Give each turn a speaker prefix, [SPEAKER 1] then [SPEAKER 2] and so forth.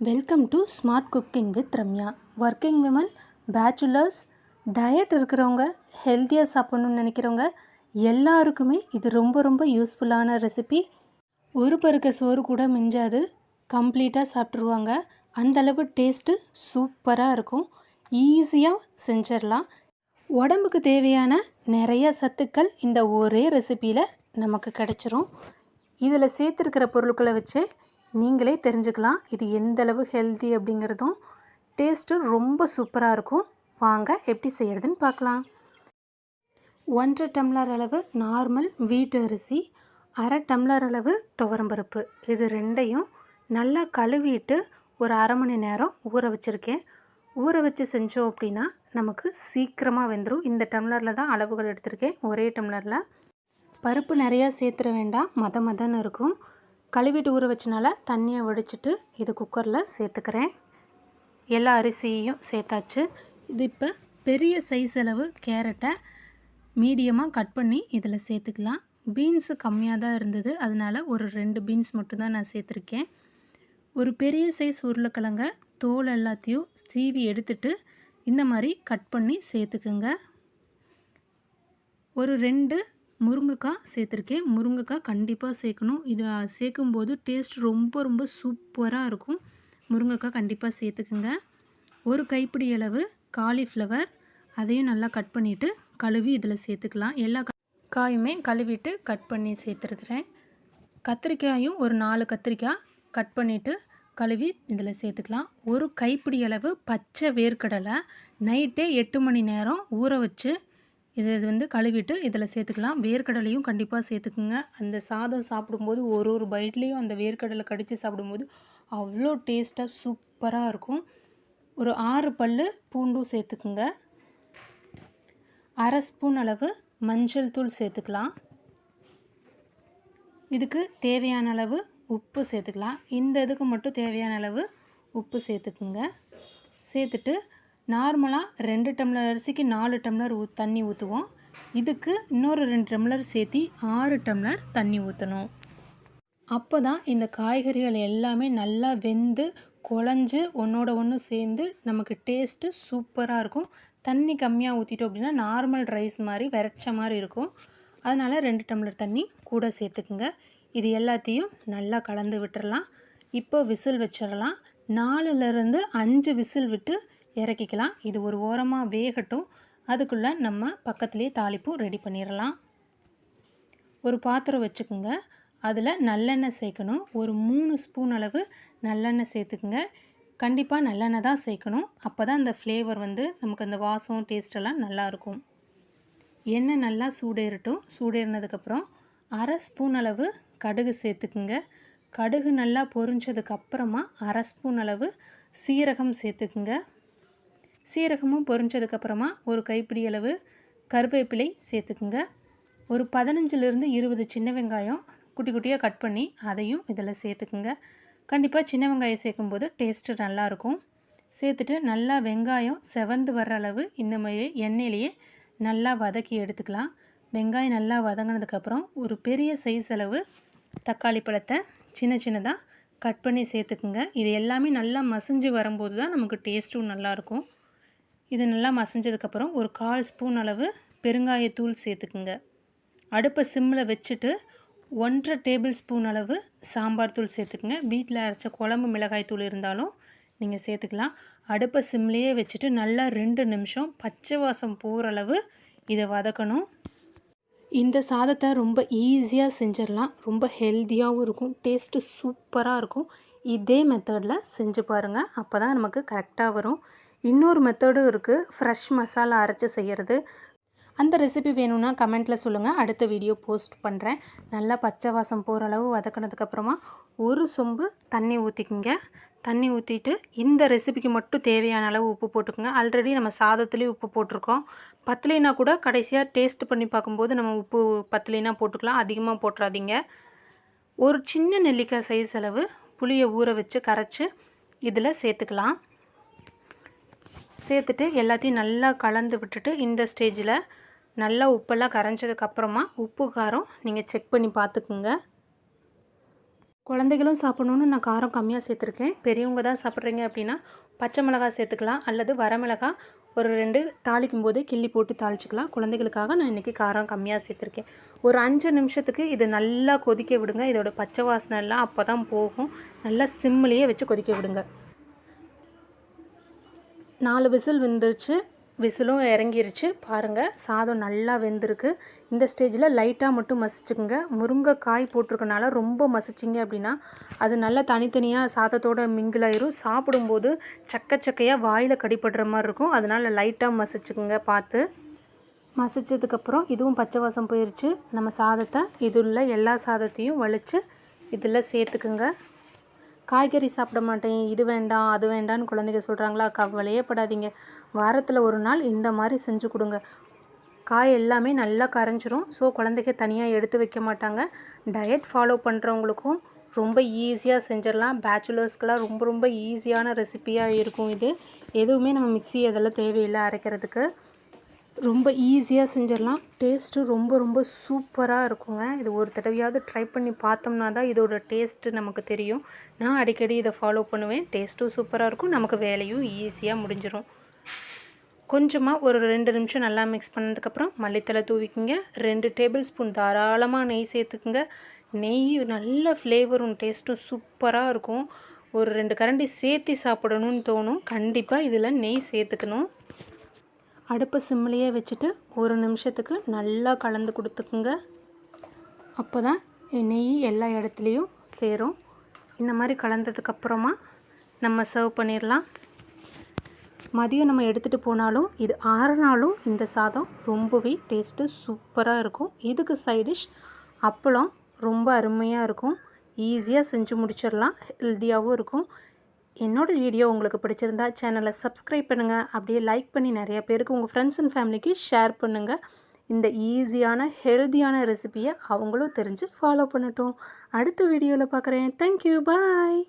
[SPEAKER 1] Welcome to smart cooking with Ramya working women bachelors diet இருக்கிறவங்க ஹெல்த்தியாக சாப்பிட்ணுன்னு நினைக்கிறவங்க எல்லாருக்குமே இது ரொம்ப ரொம்ப யூஸ்ஃபுல்லான ரெசிபி ஒரு பருக்க சோறு கூட மிஞ்சாது கம்ப்ளீட்டாக சாப்பிட்ருவாங்க அந்தளவு டேஸ்ட்டு சூப்பராக இருக்கும். ஈஸியாக செஞ்சிடலாம். உடம்புக்கு தேவையான நிறைய சத்துக்கள் இந்த ஒரே ரெசிப்பியில் நமக்கு கிடச்சிரும். இதில் சேர்த்துருக்கிற பொருட்களை வச்சு நீங்களே தெரிஞ்சுக்கலாம் இது எந்தளவு ஹெல்த்தி அப்படிங்கிறதும் டேஸ்ட்டு ரொம்ப சூப்பராக இருக்கும். வாங்க எப்படி செய்கிறதுன்னு பார்க்கலாம். ஒன்றரை டம்ளர் அளவு நார்மல் வீட்டு அரிசி அரை டம்ளர் அளவு துவரம்பருப்பு. இது ரெண்டையும் நல்லா கழுவிட்டு ஒரு அரை மணி நேரம் ஊற வச்சுருக்கேன். ஊற வச்சு செஞ்சோம் அப்படின்னா நமக்கு சீக்கிரமாக வெந்துடும் இந்த டம்ளரில் தான் அளவுகள் எடுத்திருக்கேன். ஒரே டம்ளரில். பருப்பு நிறையா சேர்த்துற வேண்டாம். மத மதன்னு இருக்கும். கழுவிட்டு ஊற வச்சனால தண்ணியை வடிச்சிட்டு இது குக்கரில் சேர்த்துக்கிறேன். எல்லா அரிசியையும் சேர்த்தாச்சு. இது இப்போ பெரிய சைஸ் அளவு கேரட்டை மீடியமாக கட் பண்ணி இதில் சேர்த்துக்கலாம். பீன்ஸு கம்மியாக தான் இருந்தது. அதனால் ஒரு ரெண்டு பீன்ஸ் மட்டும்தான் நான் சேர்த்துருக்கேன். ஒரு பெரிய சைஸ் உருளைக்கிழங்க தோல் எல்லாத்தையும் சீவி எடுத்துட்டு இந்த மாதிரி கட் பண்ணி சேர்த்துக்குங்க. ஒரு ரெண்டு முருங்கைக்காய் சேர்த்துருக்கேன். முருங்கைக்காய் கண்டிப்பாக சேர்க்கணும். இதை சேர்க்கும்போது டேஸ்ட் ரொம்ப ரொம்ப சூப்பராக இருக்கும். முருங்கைக்காய் கண்டிப்பாக சேர்த்துக்குங்க. ஒரு கைப்பிடி அளவு காலிஃப்ளவர் அதையும் நல்லா கட் பண்ணிவிட்டு கழுவி இதில் சேர்த்துக்கலாம். எல்லா காயுமே கழுவிட்டு கட் பண்ணி சேர்த்துருக்குறேன். கத்திரிக்காயும் ஒரு நாலு கத்திரிக்காய் கட் பண்ணிவிட்டு கழுவி இதில் சேர்த்துக்கலாம். ஒரு கைப்பிடி அளவு பச்சை வேர்க்கடலை நைட்டே எட்டு மணி நேரம் ஊற வச்சு இது இது வந்து கழுவிட்டு இதில் சேர்த்துக்கலாம். வேர்க்கடலையும் கண்டிப்பாக சேர்த்துக்குங்க. அந்த சாதம் சாப்பிடும்போது ஒரு ஒரு பைட்லேயும் அந்த வேர்க்கடலை கடித்து சாப்பிடும்போது அவ்வளோ டேஸ்ட்டாக சூப்பராக இருக்கும். ஒரு ஆறு பல் பூண்டும் சேர்த்துக்குங்க. அரை ஸ்பூன் அளவு மஞ்சள் தூள் சேர்த்துக்கலாம். இதுக்கு தேவையான அளவு உப்பு சேர்த்துக்கலாம். இந்த இதுக்கு மட்டும் தேவையான அளவு உப்பு சேர்த்துக்குங்க. சேர்த்துட்டு நார்மலாக ரெண்டு டம்ளர் அரிசிக்கு நாலு டம்ளர் ஊ தண்ணி ஊற்றுவோம் இதுக்கு இன்னொரு ரெண்டு டம்ளர் சேர்த்தி ஆறு டம்ளர் தண்ணி ஊற்றணும் அப்போ தான் இந்த காய்கறிகள் எல்லாமே நல்லா வெந்து குழஞ்சு ஒன்றோட ஒன்று சேர்ந்து நமக்கு டேஸ்ட்டு சூப்பராக இருக்கும். தண்ணி கம்மியாக ஊற்றிட்டோம் அப்படின்னா நார்மல் ரைஸ் மாதிரி விரைச்ச மாதிரி இருக்கும். அதனால் ரெண்டு டம்ளர் தண்ணி கூட சேர்த்துக்குங்க. இது எல்லாத்தையும் நல்லா கலந்து விட்டுறலாம். இப்போ விசில் வச்சிடலாம். நாலுலேருந்து அஞ்சு விசில் விட்டு இறக்கிக்கலாம். இது ஒரு ஓரமாக வேகட்டும். அதுக்குள்ளே நம்ம பக்கத்துலேயே தாளிப்பும் ரெடி பண்ணிடலாம். ஒரு பாத்திரம் வச்சுக்கோங்க. அதில் நல்லெண்ணெய் சேர்க்கணும். ஒரு மூணு ஸ்பூன் அளவு நல்லெண்ணெய் சேர்த்துக்குங்க. கண்டிப்பாக நல்லெண்ணெய் தான் சேர்க்கணும். அப்போ தான் அந்த ஃப்ளேவர் வந்து நமக்கு அந்த வாசம் டேஸ்டெல்லாம் நல்லாயிருக்கும் எண்ணெய் நல்லா சூடேறட்டும். சூடேறினதுக்கப்புறம் அரை ஸ்பூன் அளவு கடுகு சேர்த்துக்குங்க. கடுகு நல்லா பொரிஞ்சதுக்கப்புறமா அரை ஸ்பூன் அளவு சீரகம் சேர்த்துக்குங்க. சீரகமும் பொரிஞ்சதுக்கப்புறமா ஒரு கைப்பிடி அளவு கருவேப்பிலை சேர்த்துக்குங்க. ஒரு பதினஞ்சிலிருந்து இருபது சின்ன வெங்காயம் குட்டி குட்டியாக கட் பண்ணி அதையும் இதில் சேர்த்துக்குங்க. கண்டிப்பாக சின்ன வெங்காயம் சேர்க்கும்போது டேஸ்ட்டு நல்லாயிருக்கும். சேர்த்துட்டு நல்லா வெங்காயம் செவந்து வர்ற அளவு இந்த மாதிரி எண்ணெயிலேயே நல்லா வதக்கி எடுத்துக்கலாம். வெங்காயம் நல்லா வதங்கினதுக்கப்புறம் ஒரு பெரிய சைஸ் அளவு தக்காளி பழத்தை சின்ன சின்னதாக கட் பண்ணி சேர்த்துக்குங்க. இது எல்லாமே நல்லா மசிஞ்சு வரும்போது தான் நமக்கு டேஸ்ட்டும் நல்லாயிருக்கும். இது நல்லா மசிஞ்சதுக்கப்புறம் ஒரு கால் ஸ்பூன் அளவு பெருங்காயத்தூள் சேர்த்துக்குங்க. அடுப்பை சிம்மில் வச்சுட்டு ஒன்றரை டேபிள் ஸ்பூன் அளவு சாம்பார் தூள் சேர்த்துக்குங்க. வீட்டில் அரைச்ச குழம்பு மிளகாய் தூள் இருந்தாலும் நீங்கள் சேர்த்துக்கலாம். அடுப்பை சிம்லேயே வச்சுட்டு நல்லா ரெண்டு நிமிஷம் பச்சை வாசம் போகிற அளவு இதை வதக்கணும். இந்த சாதத்தை ரொம்ப ஈஸியாக செஞ்சிடலாம். ரொம்ப ஹெல்த்தியாகவும் இருக்கும். டேஸ்ட்டு சூப்பராக இருக்கும். இதே மெத்தடில் செஞ்சு பாருங்கள் அப்போ தான் நமக்கு கரெக்டாக வரும். இன்னொரு மெத்தடும் இருக்குது ஃப்ரெஷ் மசாலா அரைச்சி செய்கிறது அந்த ரெசிபி வேணும்னா கமெண்ட்டில் சொல்லுங்கள் அடுத்த வீடியோ போஸ்ட் பண்ணுறேன் நல்லா பச்சை வாசம் போகிற அளவு வதக்கினதுக்கப்புறமா ஒரு சொம்பு தண்ணி ஊற்றிக்கிங்க தண்ணி ஊற்றிட்டு இந்த ரெசிபிக்கு மட்டும் தேவையான அளவு உப்பு போட்டுக்கோங்க. ஆல்ரெடி நம்ம சாதத்துலேயும் உப்பு போட்டிருக்கோம். பத்தலைனா கூட கடைசியாக டேஸ்ட் பண்ணி பார்க்கும்போது நம்ம உப்பு பத்தலைனா போட்டுக்கலாம். அதிகமாக போட்டுறாதீங்க. ஒரு சின்ன நெல்லிக்காய் சைஸ் அளவு புளியை ஊற வச்சு கரைச்சி இதில் சேர்த்துக்கலாம். சேர்த்துட்டு எல்லாத்தையும் நல்லா கலந்து விட்டுட்டு இந்த ஸ்டேஜில் நல்லா உப்பெல்லாம் கரைஞ்சதுக்கப்புறமா உப்பு காரம் நீங்கள் செக் பண்ணி பார்த்துக்குங்க. குழந்தைகளும் சாப்பிடணுன்னு நான் காரம் கம்மியாக சேர்த்துருக்கேன். பெரியவங்க தான் சாப்பிட்றீங்க அப்படின்னா பச்சை மிளகாய் சேர்த்துக்கலாம். அல்லது வரமிளகாய் ஒரு ரெண்டு தாளிக்கும் போதே கிள்ளி போட்டு தாளிச்சிக்கலாம். குழந்தைகளுக்காக நான் இன்றைக்கி காரம் கம்மியாக சேர்த்துருக்கேன். ஒரு அஞ்சு நிமிஷத்துக்கு இது நல்லா கொதிக்க விடுங்க. இதோட பச்சை வாசனை எல்லாம் அப்போ தான் போகும். நல்லா சிம்மிலேயே வச்சு கொதிக்க விடுங்க. நாலு விசில் வெந்துருச்சு. விசிலும் இறங்கிருச்சு. பாருங்கள் சாதம் நல்லா வெந்திருக்கு. இந்த ஸ்டேஜில் லைட்டாக மட்டும் மசிச்சுக்குங்க. முருங்கைக்காய் போட்டிருக்கனால ரொம்ப மசிச்சிங்க அப்படின்னா அது நல்லா தனித்தனியாக சாதத்தோட மிங்கிள் ஆயிரும். சாப்பிடும்போது சக்க சக்கையாக வாயில் கடிப்படுற மாதிரி இருக்கும். அதனால் லைட்டாக மசிச்சுக்குங்க பார்த்து. மசிச்சதுக்கப்புறம் இதுவும் பச்சை வாசம் போயிடுச்சு நம்ம சாதத்தை இதில் எல்லா சாதத்தையும் வலித்து இதில் சேர்த்துக்குங்க. காய்கறி சாப்பிட மாட்டேன் இது வேண்டாம் அது வேண்டாம்னு குழந்தைங்க சொல்கிறாங்களா கவலையே படாதீங்க. வாரத்தில் ஒரு நாள் இந்த மாதிரி செஞ்சு கொடுங்க. காய் எல்லாமே நல்லா கரைஞ்சிரும். ஸோ குழந்தைங்க தனியாக எடுத்து வைக்க மாட்டாங்க. டயட் ஃபாலோ பண்ணுறவங்களுக்கும் ரொம்ப ஈஸியாக செஞ்சிடலாம். பேச்சுலர்ஸ்க்கெலாம் ரொம்ப ரொம்ப ஈஸியான ரெசிப்பியாக இருக்கும் இது. எதுவுமே நம்ம மிக்சி அதெல்லாம் தேவையில்லை அரைக்கிறதுக்கு. ரொம்ப ஈஸியாக செஞ்சிடலாம். டேஸ்ட்டு ரொம்ப ரொம்ப சூப்பராக இருக்குங்க. இது ஒரு தடவையாவது ட்ரை பண்ணி பார்த்தோம்னா தான் இதோட டேஸ்ட்டு நமக்கு தெரியும். நான் அடிக்கடி இதை ஃபாலோ பண்ணுவேன். டேஸ்ட்டும் சூப்பராக இருக்கும். நமக்கு வேலையும் ஈஸியாக முடிஞ்சிடும் கொஞ்சமாக ஒரு ரெண்டு நிமிஷம் நல்லா மிக்ஸ் பண்ணதுக்கப்புறம் மல்லித்தலை தூவிக்குங்க. ரெண்டு டேபிள் ஸ்பூன் தாராளமாக நெய் சேர்த்துக்குங்க. நெய் நல்ல ஃப்ளேவரும் டேஸ்ட்டும் சூப்பராக இருக்கும். ஒரு ரெண்டு கரண்டி சேர்த்து சாப்பிடணும்னு தோணும். கண்டிப்பாக இதில் நெய் சேர்த்துக்கணும். அடுப்பு சிம்லேயே வச்சுட்டு ஒரு நிமிஷத்துக்கு நல்லா கலந்து கொடுத்துக்குங்க. அப்போ தான் நெய் எல்லா இடத்துலையும் சேரும். இந்த மாதிரி கலந்ததுக்கப்புறமா நம்ம சர்வ் பண்ணிடலாம் மதியம் நம்ம எடுத்துகிட்டு போனாலும் இது ஆறுனாலும் இந்த சாதம் ரொம்பவே டேஸ்ட்டு சூப்பராக இருக்கும். இதுக்கு சைடிஷ் அப்பளம் ரொம்ப அருமையாக இருக்கும். ஈஸியாக செஞ்சு முடிச்சிடலாம் ஹெல்த்தியாகவும் இருக்கும். என்னோடய வீடியோ உங்களுக்கு பிடிச்சிருந்தா சேனலை சப்ஸ்கிரைப் பண்ணுங்கள் அப்படியே லைக் பண்ணி நிறைய பேருக்கு உங்கள் ஃப்ரெண்ட்ஸ் அண்ட் ஃபேமிலிக்கு ஷேர் பண்ணுங்கள் இந்த ஈஸியான ஹெல்த்தியான ரெசிப்பியை அவங்களும் தெரிஞ்சு ஃபாலோ பண்ணட்டும். அடுத்த வீடியோவில் பார்க்குறேன். Thank you bye